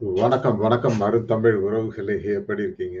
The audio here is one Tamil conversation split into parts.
வணக்கம், வணக்கம் அருந்தமிழ் உறவுகளே! எப்படி இருக்கீங்க?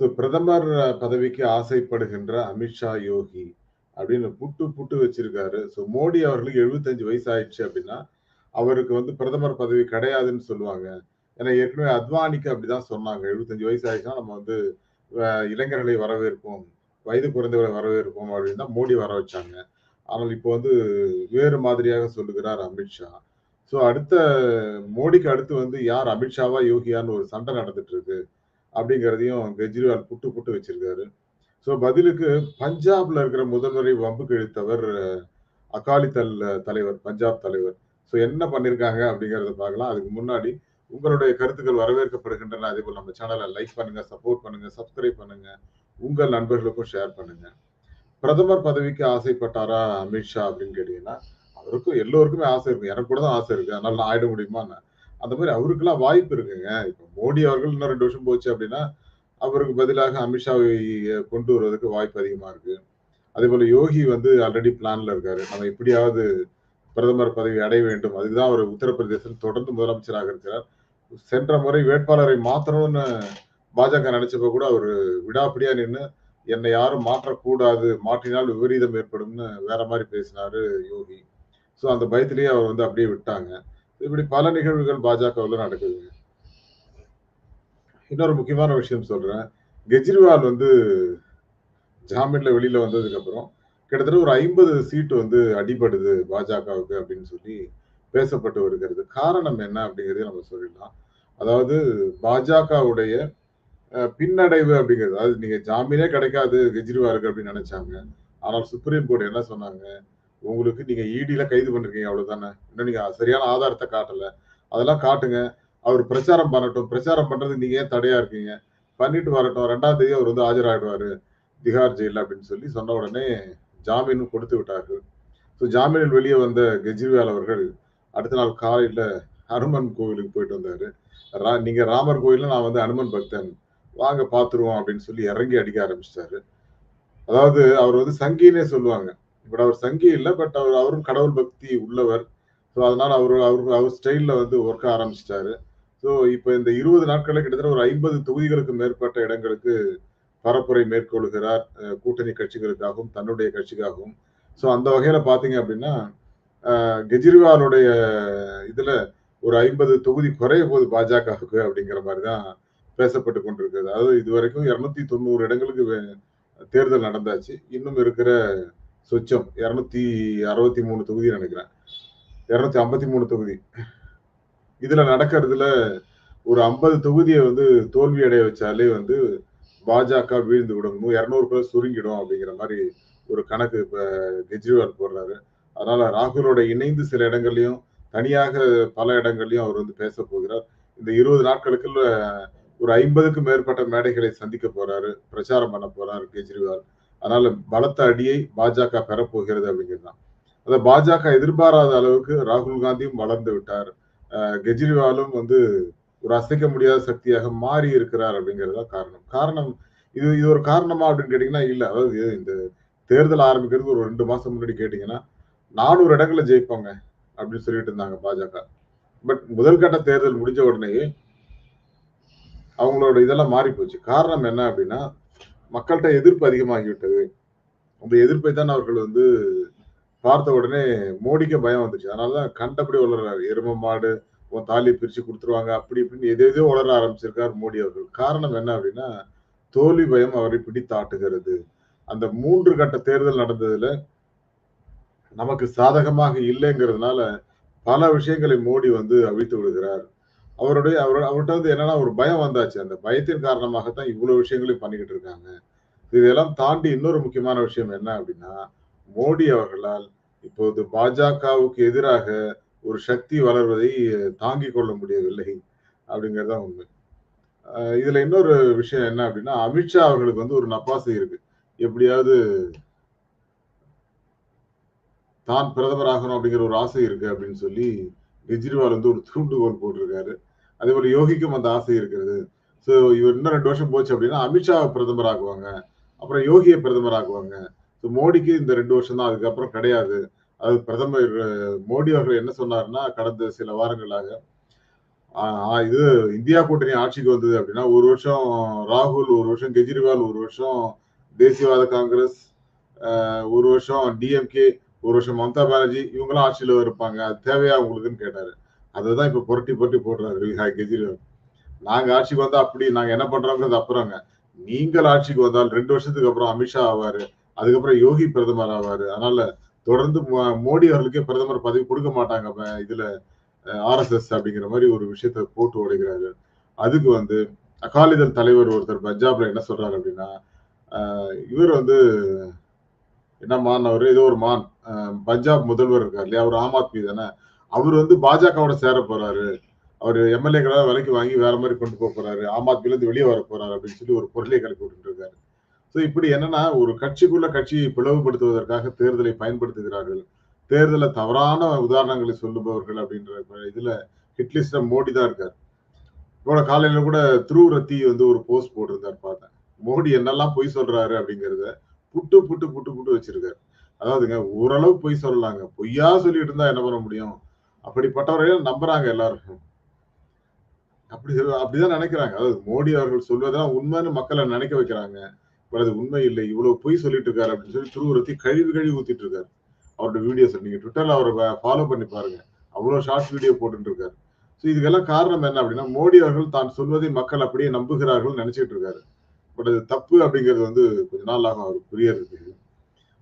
ஸோ பிரதமர் பதவிக்கு ஆசைப்படுகின்ற அமித்ஷா யோகி அப்படின்னு புட்டு புட்டு வச்சிருக்காரு. ஸோ மோடி அவர்களுக்கு 75 வயசு ஆயிடுச்சு அப்படின்னா, அவருக்கு வந்து பிரதமர் பதவி கிடையாதுன்னு சொல்லுவாங்க. ஏன்னா ஏற்கனவே அத்வானிக்கு அப்படிதான் சொன்னாங்க. 75 வயசு ஆயிடுச்சுன்னா நம்ம வந்து இளைஞர்களை வரவேற்போம், வயது குறைந்தவரை வரவேற்போம் அப்படின்னு தான் மோடி வர வச்சாங்க. ஆனால் இப்போ வந்து வேறு மாதிரியாக சொல்லுகிறார் அமித்ஷா. ஸோ அடுத்த மோடிக்கு அடுத்து வந்து யார் அமித்ஷாவா, யோகியான்னு ஒரு சண்டை நடந்துட்டு இருக்கு. அப்படிங்கிறதையும் கெஜ்ரிவால் புட்டு புட்டு வச்சிருக்காரு. ஸோ பதிலுக்கு பஞ்சாப்ல இருக்கிற முதல்வரை வம்புக்கு இழுத்தவர் அகாலிதள் தலைவர், பஞ்சாப் தலைவர். ஸோ என்ன பண்ணியிருக்காங்க அப்படிங்கிறத பார்க்கலாம். அதுக்கு முன்னாடி உங்களுடைய கருத்துக்கள் வரவேற்கப்படுகின்றன. அதே போல் நம்ம சேனலை லைக் பண்ணுங்க, சப்போர்ட் பண்ணுங்க, சப்ஸ்கிரைப் பண்ணுங்க. உங்கள் நண்பர்களுக்கும் ஷேர் பண்ணுங்க. பிரதமர் பதவிக்கு ஆசைப்பட்டாரா அமித்ஷா அப்படின்னு கேட்டீங்கன்னா, அவருக்கும் எல்லோருக்குமே ஆசை இருக்கும். எனக்கு கூட தான் ஆசை இருக்கு. அதனால நான் ஆயிட முடியுமான்னு. அந்த மாதிரி அவருக்கெல்லாம் வாய்ப்பு இருக்குங்க. இப்ப மோடி அவர்கள் இன்னும் ரெண்டு வருஷம் போச்சு அப்படின்னா, அவருக்கு பதிலாக அமித்ஷாவை கொண்டு வருவதற்கு வாய்ப்பு அதிகமா இருக்கு. அதேபோல யோகி வந்து ஆல்ரெடி பிளான்ல இருக்காரு. நம்ம எப்படியாவது பிரதமர் பதவி அடைய வேண்டும். அதுதான் அவர் உத்தரப்பிரதேசத்தில் தொடர்ந்து முதலமைச்சராக இருக்கிறார். சென்ற முறை வேட்பாளரை மாத்தணும்னு பாஜக நினைச்சப்ப கூட அவர் விடாப்பிடியா நின்று என்னை யாரும் மாற்றக்கூடாது. மாற்றினால் விபரீதம் ஏற்படும்னு வேற மாதிரி பேசினாரு யோகி. ஸோ அந்த பயத்திலேயே அவர் வந்து அப்படியே விட்டாங்க. இப்படி பல நிகழ்வுகள் பாஜகவுல நடக்குதுங்க. இன்னொரு முக்கியமான விஷயம் சொல்றேன். கெஜ்ரிவால் வந்து ஜாமீன்ல வெளியில வந்ததுக்கு அப்புறம், கிட்டத்தட்ட ஒரு 50 சீட் வந்து அடிபடுது பாஜகவுக்கு அப்படின்னு சொல்லி பேசப்பட்டு வருகிறது. காரணம் என்ன அப்படிங்கிறதே நம்ம சொல்லிடலாம். அதாவது பாஜகவுடைய பின்னடைவு அப்படிங்கிறது. அதாவது நீங்க ஜாமீனே கிடைக்காது கெஜ்ரிவாலுக்கு அப்படின்னு நினைச்சாங்க. ஆனால் சுப்ரீம் கோர்ட் என்ன சொன்னாங்க? உங்களுக்கு நீங்க இடியில கைது பண்ணிருக்கீங்க அவ்வளவுதானே. இன்னும் நீங்க சரியான ஆதாரத்தை காட்டல. அதெல்லாம் காட்டுங்க. அவர் பிரச்சாரம் பண்ணட்டும். பிரச்சாரம் பண்றதுக்கு நீங்க ஏன் தடையா இருக்கீங்க? பண்ணிட்டு வரட்டும். ரெண்டாம் தேதி அவர் வந்து ஆஜராகிடுவாரு திகார் ஜெயில் அப்படின்னு சொல்லி சொன்ன உடனே ஜாமீனும் கொடுத்து விட்டார்கள். ஸோ ஜாமீனில் வெளியே வந்த கெஜ்ரிவால் அவர்கள் அடுத்த நாள் காலையில் ஹனுமன் கோவிலுக்கு போயிட்டு வந்தார் ரா நீங்கள் ராமர் கோயிலில் நான் வந்து அனுமன் பக்தன். வாங்க பார்த்துருவோம் அப்படின்னு சொல்லி இறங்கி அடிக்க ஆரம்பிச்சிட்டாரு அதாவது அவர் வந்து சங்கின்னே சொல்லுவாங்க. பட் அவர் சங்கி இல்லை பட் அவர் அவரும் கடவுள் பக்தி உள்ளவர். ஸோ அதனால அவர் அவர் அவர் ஸ்டைலில் வந்து ஒர்க் ஆரம்பிச்சிட்டாரு ஸோ இப்போ இந்த இருபது நாட்களில் கிட்டத்தட்ட ஒரு 50 தொகுதிகளுக்கு மேற்பட்ட இடங்களுக்கு பரப்புரை மேற்கொள்கிறார். கூட்டணி கட்சிகளுக்காகவும், தன்னுடைய கட்சிக்காகவும். ஸோ அந்த வகையில் பார்த்தீங்க அப்படின்னா, கெஜ்ரிவாலுடைய இதில் ஒரு 50 தொகுதி குறைய போது பாஜகவுக்கு அப்படிங்கிற மாதிரி தான் பேசப்பட்டு கொண்டிருக்கிறது. அதாவது இதுவரைக்கும் 290 இடங்களுக்கு வே தேர்தல் நடந்தாச்சு. இன்னும் இருக்கிற சொச்சம் 263 தொகுதி நினைக்கிறேன். 253 தொகுதி. இதுல நடக்கிறதுல ஒரு ஐம்பது தொகுதியை வந்து தோல்வி அடைய வச்சாலே வந்து பாஜக வீழ்ந்து விடும். 200க்குள்ள சுருங்கிடும் அப்படிங்கிற மாதிரி ஒரு கணக்கு இப்ப கெஜ்ரிவால் போடுறாரு. அதனால ராகுலோட இணைந்து சில இடங்கள்லயும், தனியாக பல இடங்கள்லயும் அவர் வந்து பேச போகிறார். இந்த 20 நாட்களுக்குள்ள ஒரு 50க்கும் மேற்பட்ட மேடைகளை சந்திக்க போறாரு. பிரச்சாரம் பண்ண போறாரு கெஜ்ரிவால். அதனால பலத்த அடியை பாஜக பெறப்போகிறது அப்படிங்கிறது தான். அத பாஜக எதிர்பாராத அளவுக்கு ராகுல் காந்தியும் வளர்ந்து விட்டார். கெஜ்ரிவாலும் வந்து ஒரு அசைக்க முடியாத சக்தியாக மாறி இருக்கிறார் அப்படிங்கிறது தான் காரணம். காரணம் இது இது ஒரு காரணமா அப்படின்னு கேட்டீங்கன்னா, இல்லை அதாவது இந்த தேர்தல் ஆரம்பிக்கிறதுக்கு ஒரு ரெண்டு மாசம் முன்னாடி கேட்டீங்கன்னா, 400 இடங்கள்ல ஜெயிப்போங்க அப்படின்னு சொல்லிட்டு இருந்தாங்க பாஜக. பட் முதல் கட்ட தேர்தல் முடிஞ்ச உடனேயே அவங்களோட இதெல்லாம் மாறி போச்சு. காரணம் என்ன அப்படின்னா, மக்கள்கிட்ட எதிர்ப்பு அதிகமாகிவிட்டது. அந்த எதிர்ப்பை தான் அவர்கள் வந்து பார்த்த உடனே மோடிக்கு பயம் வந்துச்சு. அதனால தான் கண்டபடி வளர்றாரு எரும மாடு, உன் தாலியை பிரிச்சு கொடுத்துருவாங்க அப்படி இப்படின்னு எதோ உளர ஆரம்பிச்சிருக்கார் மோடி அவர்கள். காரணம் என்ன அப்படின்னா, தோல்வி பயம் அவரை பிடித்தாட்டுகிறது. அந்த மூன்று கட்ட தேர்தல் நடந்ததுல நமக்கு சாதகமாக இல்லைங்கிறதுனால, பல விஷயங்களை மோடி வந்து அவிழ்த்து விடுகிறார். அவருடைய அவர் அவர்ட்ட வந்து என்னன்னா ஒரு பயம் வந்தாச்சு. அந்த பயத்தின் காரணமாக தான் இவ்வளவு விஷயங்களையும் பண்ணிக்கிட்டு இருக்காங்க. இதெல்லாம் தாண்டி இன்னொரு முக்கியமான விஷயம் என்ன அப்படின்னா, மோடி அவர்களால் இப்போது பாஜகவுக்கு எதிராக ஒரு சக்தி வளர்வதை தாங்கிக் கொள்ள முடியவில்லை. அப்படிங்கிறது தான் உண்மை. இதுல இன்னொரு விஷயம் என்ன அப்படின்னா, அமித்ஷா அவர்களுக்கு வந்து ஒரு நப்பாசை இருக்கு. எப்படியாவது தான் பிரதமர் ஆகணும் அப்படிங்கிற ஒரு ஆசை இருக்கு அப்படின்னு சொல்லி கெஜ்ரிவால் வந்து ஒரு தூண்டுகோல் போட்டிருக்காரு. அதே போல யோகிக்கும் அந்த ஆசை இருக்கிறது. ஸோ இவர் இன்னும் ரெண்டு வருஷம் போச்சு அப்படின்னா, அமித்ஷாவை பிரதமர் ஆக்குவாங்க. அப்புறம் யோகியை பிரதமர் ஆக்குவாங்க. ஸோ மோடிக்கு இந்த ரெண்டு வருஷம் தான். அதுக்கப்புறம் கிடையாது. அது பிரதமர் மோடி அவர்கள் என்ன சொன்னாருன்னா, கடந்த சில வாரங்களாக இது இந்தியா கூட்டணி ஆட்சிக்கு வந்தது அப்படின்னா ஒரு வருஷம் ராகுல் ஒரு வருஷம் கெஜ்ரிவால் ஒரு வருஷம் தேசியவாத காங்கிரஸ் ஒரு வருஷம் டிஎம்கே ஒரு வருஷம் மம்தா பானர்ஜி இவங்கெல்லாம் ஆட்சியில் இருப்பாங்க அது தேவையா உங்களுக்குன்னு கேட்டாரு அதை தான் இப்ப புரட்டி புரட்டி போடுறாரு ஹா- கெஜ்ரிவால். நாங்க ஆட்சிக்கு வந்தா அப்படி நாங்க என்ன பண்ணுறோங்கிறது அப்புறங்க. நீங்கள் ஆட்சிக்கு வந்தால் ரெண்டு வருஷத்துக்கு அப்புறம் அமித்ஷா ஆவாரு அதுக்கப்புறம் யோகி பிரதமர் ஆவாரு. அதனால தொடர்ந்து மோ- மோடி அவர்களுக்கே பிரதமர் பதவி கொடுக்க மாட்டாங்க அப்ப இதுல ஆர்எஸ்எஸ் அப்படிங்கிற மாதிரி ஒரு விஷயத்த போட்டு உடைக்கிறாரு. அதுக்கு வந்து அகாலிதள் தலைவர் ஒருத்தர் பஞ்சாப்ல என்ன சொல்றாரு அப்படின்னா இவர் வந்து என்ன மான் அவர்? ஏதோ ஒரு மான். பஞ்சாப் முதல்வர் இருக்கார் இல்லையா? அவர் ஆம் ஆத்மி தானே. அவர் வந்து பாஜகவோட சேர போறாரு. அவர் எம்எல்ஏக்களாக விலைக்கு வாங்கி வேற மாதிரி கொண்டு போக போறாரு. ஆம் ஆத்மில இருந்து வெளியே வர போறாரு அப்படின்னு சொல்லி ஒரு பொருளை கிளப்பி விட்டு இருக்காரு. ஸோ இப்படி என்னன்னா ஒரு கட்சிக்குள்ள கட்சியை பிளவுபடுத்துவதற்காக தேர்தலை பயன்படுத்துகிறார்கள். தேர்தலை தவறான உதாரணங்களை சொல்லுபவர்கள் அப்படின்ற இதுல ஹிட்லிஸ்ட மோடி தான் இருக்கார். இவ்வளோ காலையில கூட த்ரூ ரத்தி வந்து ஒரு போஸ்ட் போட்டிருந்தார் பார்த்தேன். மோடி என்னெல்லாம் பொய் சொல்றாரு அப்படிங்கிறத புட்டு புட்டு புட்டு புட்டு வச்சிருக்காரு. அதாவதுங்க ஓரளவு பொய் சொல்லலாங்க. பொய்யா சொல்லிட்டு இருந்தா என்ன பண்ண முடியும்? அப்படிப்பட்டவரையும் நம்புறாங்க எல்லாரும். அப்படி அப்படிதான் நினைக்கிறாங்க. அதாவது மோடி அவர்கள் சொல்வதெல்லாம் உண்மைன்னு மக்களை நினைக்க வைக்கிறாங்க. பட் அது உண்மை இல்லை இவ்வளவு பொய் சொல்லிட்டு இருக்காரு அப்படின்னு சொல்லி துருவுறுத்தி கழிவு கழிவு ஊத்திட்டு இருக்காரு. அவரோட வீடியோஸ் நீங்க ட்விட்டர்ல அவரை ஃபாலோ பண்ணி பாருங்க. அவ்வளவு ஷார்ட்ஸ் வீடியோ போட்டுட்டு இருக்காரு. ஸோ இதுக்கெல்லாம் காரணம் என்ன அப்படின்னா மோடி அவர்கள் தான் சொல்வதை மக்கள் அப்படியே நம்புகிறார்கள் நினைச்சிட்டு இருக்காரு. பட் அது தப்பு அப்படிங்கிறது வந்து கொஞ்ச நாள் ஆகும் அவருக்கு புரியறதுக்கு.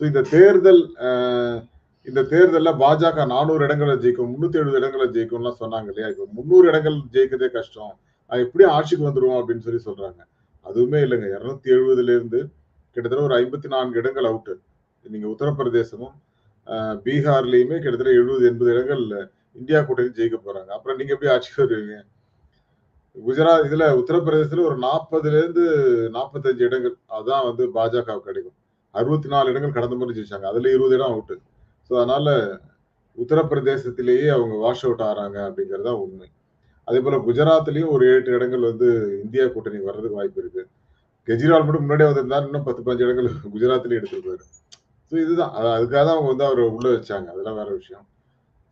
ஸோ இந்த தேர்தல் ஆஹ் இந்த தேர்தலில் பாஜக நானூறு இடங்களை ஜெயிக்கும் முன்னூத்தி எழுபது இடங்களை ஜெயிக்கும்லாம் சொன்னாங்க இல்லையா? இப்போ முந்நூறு இடங்கள் ஜெயிக்கிறதே கஷ்டம். அது எப்படியும் ஆட்சிக்கு வந்துடுவோம் அப்படின்னு சொல்லி சொல்றாங்க. அதுவுமே இல்லைங்க. இருநூத்தி எழுபதுல இருந்து கிட்டத்தட்ட ஒரு ஐம்பத்தி நான்கு இடங்கள் அவுட்டு நீங்க உத்தரப்பிரதேசமும் பீகார்லயுமே கிட்டத்தட்ட எழுபது எண்பது இடங்கள் இந்தியா கூட்டணி ஜெயிக்க போறாங்க. அப்புறம் நீங்க எப்படி ஆட்சிக்கு வருவீங்க? குஜராத் இதுல உத்தரப்பிரதேசத்துல ஒரு நாற்பதுல இருந்து நாற்பத்தஞ்சு இடங்கள். அதான் வந்து பாஜக கிடைக்கும் அறுபத்தி நாலு இடங்கள் கடந்த முறை ஜெயிச்சாங்க. அதுல இருபது இடம் அவுட்டு ஸோ அதனால உத்தரப்பிரதேசத்திலேயே அவங்க வாஷ் அவுட் ஆறாங்க அப்படிங்கிறது தான் உண்மை. அதே போல குஜராத்லயும் ஒரு எட்டு இடங்கள் வந்து இந்தியா கூட்டணி வர்றதுக்கு வாய்ப்பு இருக்கு. கெஜ்ரிவால் மட்டும் முன்னாடியே வந்திருந்தாரு இன்னும் பத்து பஞ்சு இடங்கள் குஜராத்லயும் எடுத்திருப்பாரு. ஸோ இதுதான். அதுக்காக தான் அவங்க வந்து அவரை உள்ள வச்சாங்க. அதெல்லாம் வேற விஷயம்.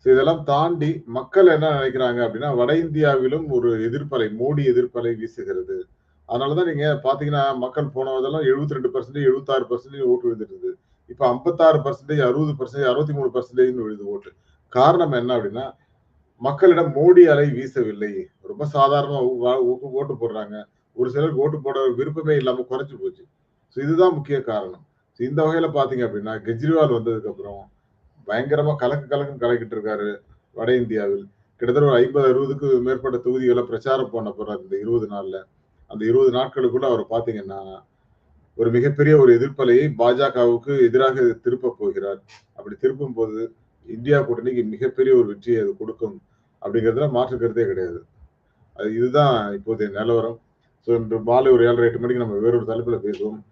ஸோ இதெல்லாம் தாண்டி மக்கள் என்ன நினைக்கிறாங்க அப்படின்னா வட இந்தியாவிலும் ஒரு எதிர்ப்பலை மோடி எதிர்ப்பலை வீசுகிறது. அதனாலதான் நீங்க பாத்தீங்கன்னா மக்கள் போனதெல்லாம் எழுபத்தி ரெண்டு பர்சன்டேஜ் எழுபத்தாறு பர்சன்டேஜ் ஓட்டு விழுந்துருது இப்ப ஐம்பத்தாறு பர்சன்டேஜ் அறுபது பர்சன்டேஜ் அறுபத்தி மூணு பர்சன்டேஜ்னு விழுது ஓட்டு. காரணம் என்ன அப்படின்னா மக்களிடம் மோடி அலை வீசவில்லை. ரொம்ப சாதாரணமா வா- ஓட்டு போடுறாங்க. ஒரு சிலருக்கு ஓட்டு போட விருப்பமே இல்லாம குறைஞ்சி போச்சு. ஸோ இதுதான் முக்கிய காரணம். ஸோ இந்த வகையில பாத்தீங்க அப்படின்னா கெஜ்ரிவால் வந்ததுக்கு அப்புறம் பயங்கரமா கலக்கு கலக்குன்னு கலக்கிட்டு இருக்காரு வட இந்தியாவில். கிட்டத்தட்ட ஒரு ஐம்பது அறுபதுக்கு மேற்பட்ட தொகுதிகளை பிரச்சாரம் பண்ண போறாரு இந்த இருபது நாள்ல. அந்த இருபது நாட்களுக்குள்ள அவர் பாத்தீங்கன்னா ஒரு மிகப்பெரிய ஒரு எதிர்ப்பலையை பாஜகவுக்கு எதிராக திருப்ப போகிறார். அப்படி திருப்பும் போது இந்தியா கூட்டணிக்கு மிகப்பெரிய ஒரு வெற்றியை அது கொடுக்கும் அப்படிங்கிறதுல மாற்று கருத்தே கிடையாது. அது இதுதான் இப்போதைய நிலவரம். ஸோ இன்று மாலை ஒரு ஏழரை எட்டு மணிக்கு நம்ம வேறொரு தலைப்பில் பேசுவோம்.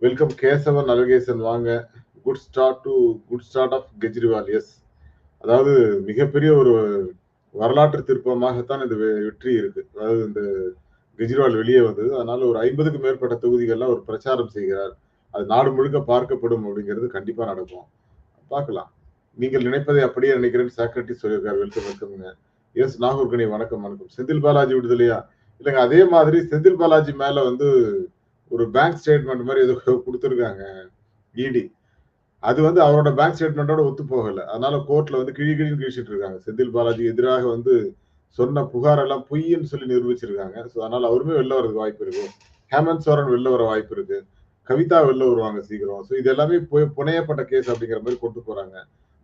வெல்கம் கேசவன் அழகேசன் வாங்க. Good start to good start of Kejriwal yes அதாவது மிகப்பெரிய ஒரு வரலாற்று திருப்பமாகத்தான் இந்த வெ- வெற்றி இருக்கு. அதாவது இந்த கெஜ்ரிவால் வெளியே வந்தது. அதனால ஒரு ஐம்பதுக்கு மேற்பட்ட தொகுதிகளில் அவர் பிரச்சாரம் செய்கிறார். அது நாடு முழுக்க பார்க்கப்படும் அப்படிங்கிறது கண்டிப்பா நடக்கும். பார்க்கலாம். நீங்கள் நினைப்பதை அப்படியே நினைக்கிறேன். சாக்ரட்டி சொல்லியிருக்காரு. வெல்கம் வெல்கம்ங்க. எஸ் நாகூர்கனி வணக்கம் வணக்கம். செந்தில் பாலாஜி விடுதலையா? இல்லைங்க அதே மாதிரி செந்தில் பாலாஜி மேல வந்து ஒரு பேங்க் ஸ்டேட்மெண்ட் மாதிரி ஏதோ கொடுத்துருக்காங்க இடி. அது வந்து அவரோட பேங்க் ஸ்டேட்மெண்டோட ஒத்து போகல அதனால கோர்ட்ல வந்து கிழி கிழின்னு கிழிச்சிட்டு இருக்காங்க. செந்தில் பாலாஜி எதிராக வந்து சொன்ன புகார் எல்லாம் பொய்ன்னு சொல்லி நிரூபிச்சிருக்காங்க. ஸோ அதனால அவருமே வெளில வரதுக்கு வாய்ப்பு இருக்கு. ஹேமந்த் சோரன் வெளில வர வாய்ப்பு இருக்கு. கவிதா வெளில வருவாங்க சீக்கிரம். ஸோ இது எல்லாமே போய் புனையப்பட்ட கேஸ் அப்படிங்கிற மாதிரி கொண்டு போறாங்க.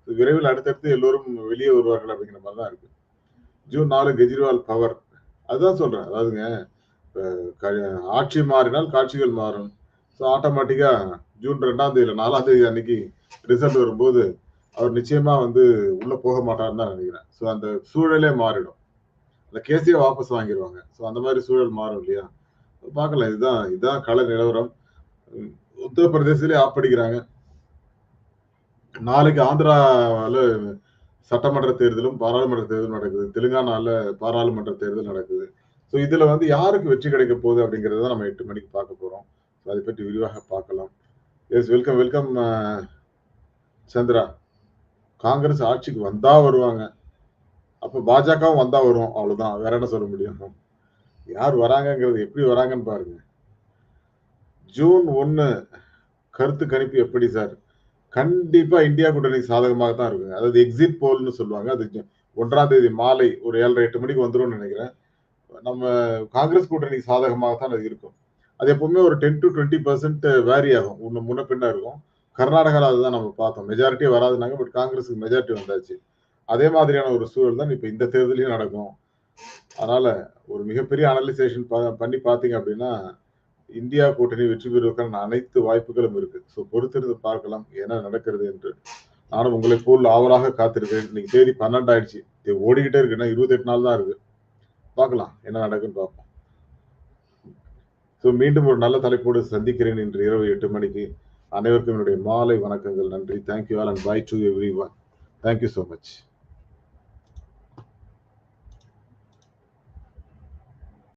விரைவில் அடுத்தடுத்து எல்லோரும் வெளியே வருவார்கள் அப்படிங்கிற மாதிரி தான் இருக்கு. ஜூன் நாலு கெஜ்ரிவால் பவர். அதுதான் சொல்றேன். அதாவதுங்க க- ஆட்சி மாறினால் காட்சிகள் மாறும். ஸோ ஆட்டோமேட்டிக்கா ஜூன் ரெண்டாம் தேதி இல்லை நாலாம் தேதி அன்னைக்கு ரிசல்ட் வரும்போது அவர் நிச்சயமா வந்து உள்ள போக மாட்டார்னு தான் நினைக்கிறேன். ஸோ அந்த சூழலே மாறிடும். அந்த கேசியை வாபஸ் வாங்கிடுவாங்க ஸோ அந்த மாதிரி சூழல் மாறும் இல்லையா? பார்க்கலாம். இதுதான் இதுதான் கள நிலவரம். உத்தரப்பிரதேசிலே ஆப்படிக்கிறாங்க நாளைக்கு ஆந்திராவில் சட்டமன்ற தேர்தலும் பாராளுமன்ற தேர்தலும் நடக்குது. தெலுங்கானாவில் பாராளுமன்ற தேர்தல் நடக்குது. ஸோ இதில் வந்து யாருக்கு வெற்றி கிடைக்க போகுது அப்படிங்கறத நம்ம எட்டு மணிக்கு பார்க்க போகிறோம் ஸோ அதை பற்றி விரிவாக பார்க்கலாம். Yes welcome welcome Chandra. Congress ஆட்சிக்கு வந்தா வருவாங்க. அப்ப பாஜகவும் வந்தா வரும் அவ்வளவுதான். வேற என்ன சொல்ல முடியும்? யார் வராங்கங்கிறது எப்படி வராங்கன்னு பாருங்க. ஜூன் ஒன்னு கருத்து கணிப்பு எப்படி சார்? கண்டிப்பா இந்தியா கூட்டணி சாதகமாக தான் இருக்குங்க அதாவது எக்ஸிட் போல்னு சொல்லுவாங்க. அது ஒன்றாம் தேதி மாலை ஒரு ஏழரை எட்டு மணிக்கு வந்துரும்னு நினைக்கிறேன். நம்ம காங்கிரஸ் கூட்டணி சாதகமாக தான் அது இருக்கும். அது எப்பவுமே ஒரு ten to twenty percent vary ஆகும். ஒன்று முன்ன பின்ன இருக்கும். கர்நாடகாவில் அதுதான் நம்ம பார்த்தோம். மெஜாரிட்டி வராதுனாங்க பட் காங்கிரஸுக்கு மெஜாரிட்டி வந்தாச்சு. அதே மாதிரியான ஒரு சூழல் தான் இப்போ இந்த தேர்தலையும் நடக்கும். அதனால ஒரு மிகப்பெரிய அனலைசேஷன் பண்ணி பார்த்தீங்க அப்படின்னா இந்தியா கூட்டணி வெற்றி பெறுவதற்கான அனைத்து வாய்ப்புகளும் இருக்கு. ஸோ பொறுத்திருந்து பார்க்கலாம் என்ன நடக்கிறது என்று. நானும் உங்களை போல் ஆவலாக காத்திருக்கேன் இன்னைக்கு தேதி பன்னெண்டு ஆயிடுச்சு இது ஓடிக்கிட்டே இருக்குன்னா இருபத்தெட்டு நாள் தான் இருக்கு. பார்க்கலாம் என்ன நடக்குன்னு பார்ப்போம். ஸோ மீண்டும் ஒரு நல்ல தலைப்போடு சந்திக்கிறேன் இன்று இரவு எட்டு மணிக்கு. அனைவருக்கும் என்னுடைய மாலை வணக்கங்கள். நன்றி. Thank you all and bye to everyone thank you so much